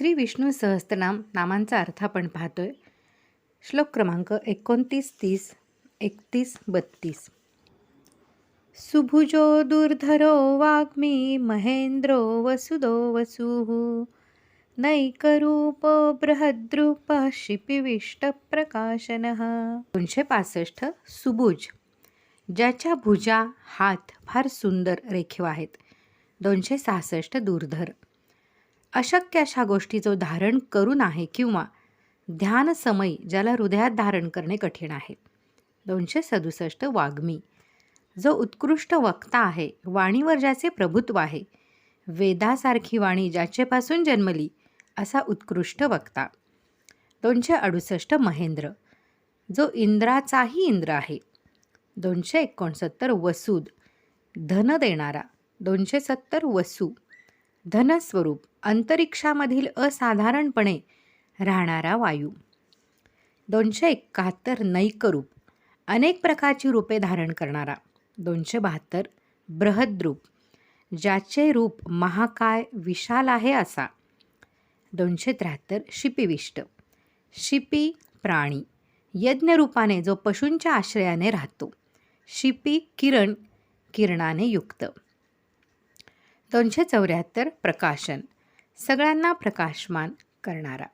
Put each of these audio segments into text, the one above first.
श्री विष्णू सहस्त्रनाम नामांचा अर्थ आपण पाहतोय. श्लोक क्रमांक एकोणतीस तीस एकतीस बत्तीस. सुभुजो दुर्धरो वाग्मी महेंद्रो वसुदो वसुः। नैकरूपो बृहद्रूप शिपिविष्टप्रकाशनः दोनशे पासष्ट सुभुज. ज्याच्या भुजा हात फार सुंदर रेखीव आहेत. दोनशे सहासष्ट दुर्धर. अशक्य अशा गोष्टी जो धारण करून आहे किंवा ध्यानसमयी ज्याला हृदयात धारण करणे कठीण आहे. दोनशे सदुसष्ट वाग्मी. जो उत्कृष्ट वक्ता आहे वाणीवर ज्याचे प्रभुत्व आहे वेदासारखी वाणी ज्याचेपासून जन्मली असा उत्कृष्ट वक्ता. दोनशे अडुसष्ट महेंद्र. जो इंद्राचाही इंद्र आहे. दोनशे एकोणसत्तर वसूद. धन देणारा. दोनशे सत्तर वसू. धनस्वरूप अंतरिक्षामधील असाधारणपणे राहणारा वायू. दोनशे एकाहत्तर नैकरूप अनेक प्रकारची रूपे धारण करणारा. दोनशे बहात्तर बृहद्रूप ज्याचे रूप महाकाय विशाल आहे असा. दोनशे त्र्याहत्तर शिपिविष्ट शिपी प्राणी यज्ञरूपाने जो पशूंच्या आश्रयाने राहतो. शिपी किरण किरणाने युक्त. दोनशे चौऱ्याहत्तर प्रकाशन. सगळ्यांना प्रकाशमान करणारा.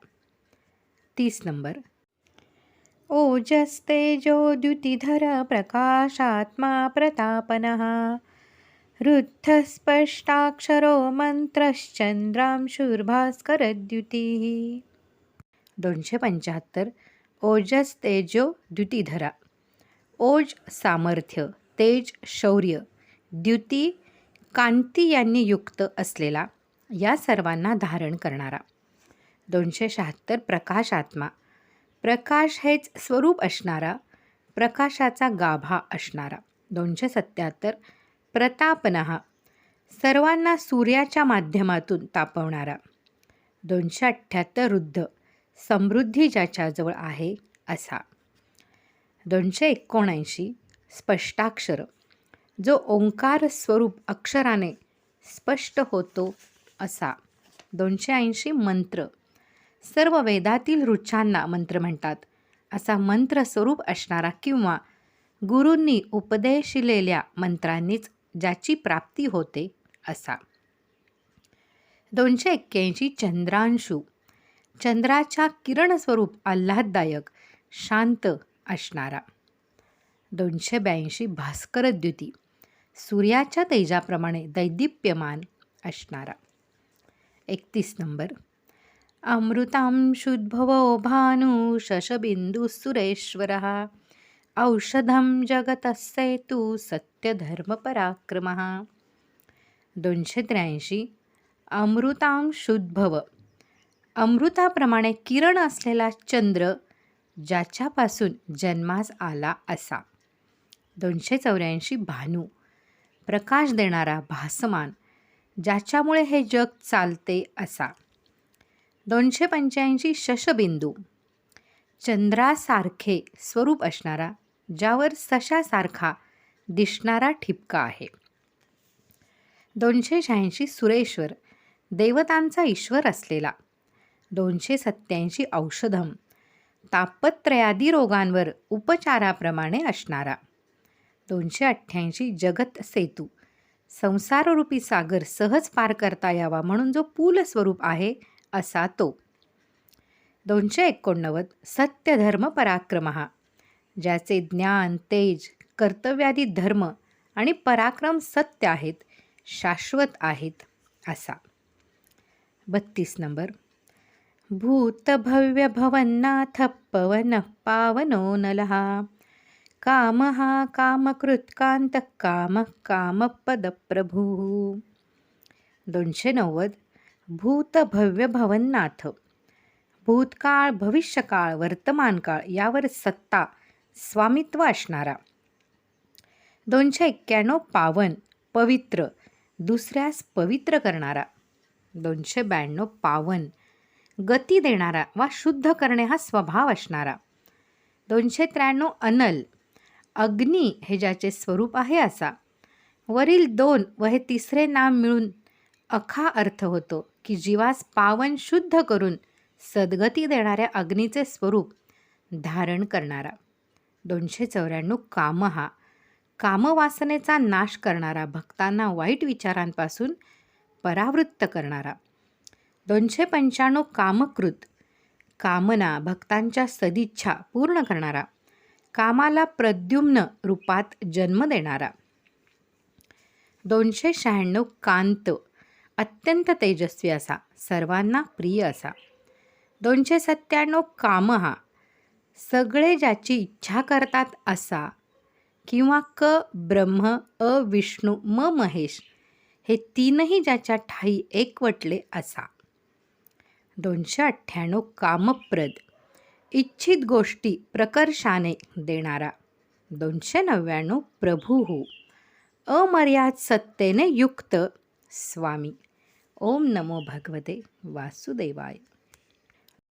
तीस नंबर. ओजस्तेजो द्युतिधर प्रकाशात्मा प्रतापनः. रुद्धस्पष्टाक्षरो मंत्रश्चंद्रांशुर्भास्करद्युतिः दोनशे पंच्याहत्तर. ओजस तेजो द्युतिधरा. ओज सामर्थ्य तेज शौर्य द्युती कांती यांनी युक्त असलेला या सर्वांना धारण करणारा. दोनशे शहात्तर प्रकाशात्मा. प्रकाश हेच स्वरूप असणारा प्रकाशाचा गाभा असणारा. दोनशे सत्याहत्तर प्रतापनहा सर्वांना सूर्याच्या माध्यमातून तापवणारा. दोनशे अठ्ठ्याहत्तर रुद्ध. समृद्धी ज्याच्याजवळ आहे असा. दोनशे एकोणऐंशी स्पष्टाक्षर. जो ओंकार स्वरूप अक्षराने स्पष्ट होतो असा. दोनशे ऐंशी मंत्र. सर्व वेदातील रुचांना मंत्र म्हणतात. असा मंत्र स्वरूप असणारा किंवा गुरूंनी उपदेशिलेल्या मंत्रांनीच ज्याची प्राप्ती होते असा. दोनशे एक्क्याऐंशी चंद्रांशू. चंद्राच्या किरणस्वरूप आल्हाददायक शांत असणारा. दोनशे ब्याऐंशी भास्करद्युती सूर्याच्या तेजाप्रमाणे दैदिप्यमान असणारा. एकतीस नंबर. अमृतांशुद्भवो भानु शशबिंदू सुरेश्वर औषधं जगतस्सेतु सत्यधर्मपराक्रम. दोनशे त्र्याऐंशी. अमृतांशुद्भव अमृताप्रमाणे किरण असलेला चंद्र ज्याच्यापासून जन्मास आला असा. दोनशे चौऱ्याऐंशी भानू. प्रकाश देणारा भासमान ज्याच्यामुळे हे जग चालते असा. दोनशे पंच्याऐंशी शशबिंदू. चंद्रासारखे स्वरूप असणारा ज्यावर सशासारखा दिसणारा ठिपका आहे. दोनशे शहाऐंशी सुरेश्वर देवतांचा ईश्वर असलेला. दोनशे सत्याऐंशी औषधम तापत्रयादी रोगांवर उपचाराप्रमाणे असणारा. दोनशे अठ्ठ्याऐंशी जगत सेतू. संसाररूपी सागर सहज पार करता यावा म्हणून जो पूल स्वरूप आहे असा तो. दोनशे एकोणनव्वद सत्यधर्म पराक्रम हा ज्याचे ज्ञान तेज कर्तव्यादी धर्म आणि पराक्रम सत्य आहेत शाश्वत आहेत असा. बत्तीस नंबर. भूतभव्य भवन्नाथ पवन पावनो नलहा काम हा कामकृत्कांत काम कामपदप्रभू दोनशे नव्वद भूतभव्य भवन्नाथ भूतकाळ भविष्यकाळ वर्तमानकाळ यावर सत्ता स्वामित्व असणारा. दोनशे एक्क्याण्णव पावन. पवित्र. दुसऱ्यास पवित्र करणारा. दोनशे ब्याण्णव पावन. गती देणारा वा शुद्ध करणे हा स्वभाव असणारा. दोनशे त्र्याण्णव अनल. अग्नी हे ज्याचे स्वरूप आहे असा. वरील दोन व हे तिसरे नाम मिळून अखा अर्थ होतो की जीवास पावन शुद्ध करून सद्गती देणाऱ्या अग्नीचे स्वरूप धारण करणारा. दोनशे चौऱ्याण्णव काम हा कामवासनेचा नाश करणारा भक्तांना वाईट विचारांपासून परावृत्त करणारा. दोनशे पंच्याण्णव कामकृत. कामना भक्तांच्या सदिच्छा पूर्ण करणारा. कामाला प्रद्युम्न रूपात जन्म देणारा. दोनशे शहाण्णव कांत अत्यंत तेजस्वी असा सर्वांना प्रिय असा. दोनशे सत्त्याण्णव काम हा सगळे ज्याची इच्छा करतात असा किंवा क ब्रह्म अ विष्णू म महेश हे तीनही ज्याच्या ठाई एकवटले असा. दोनशे अठ्ठ्याण्णव कामप्रद इच्छित गोष्टी प्रकर्षाने देणारा. दोनशे नव्याण्णव प्रभू हो. अमर्याद सत्तेने युक्त स्वामी. ओम नमो भगवते वासुदेवाय.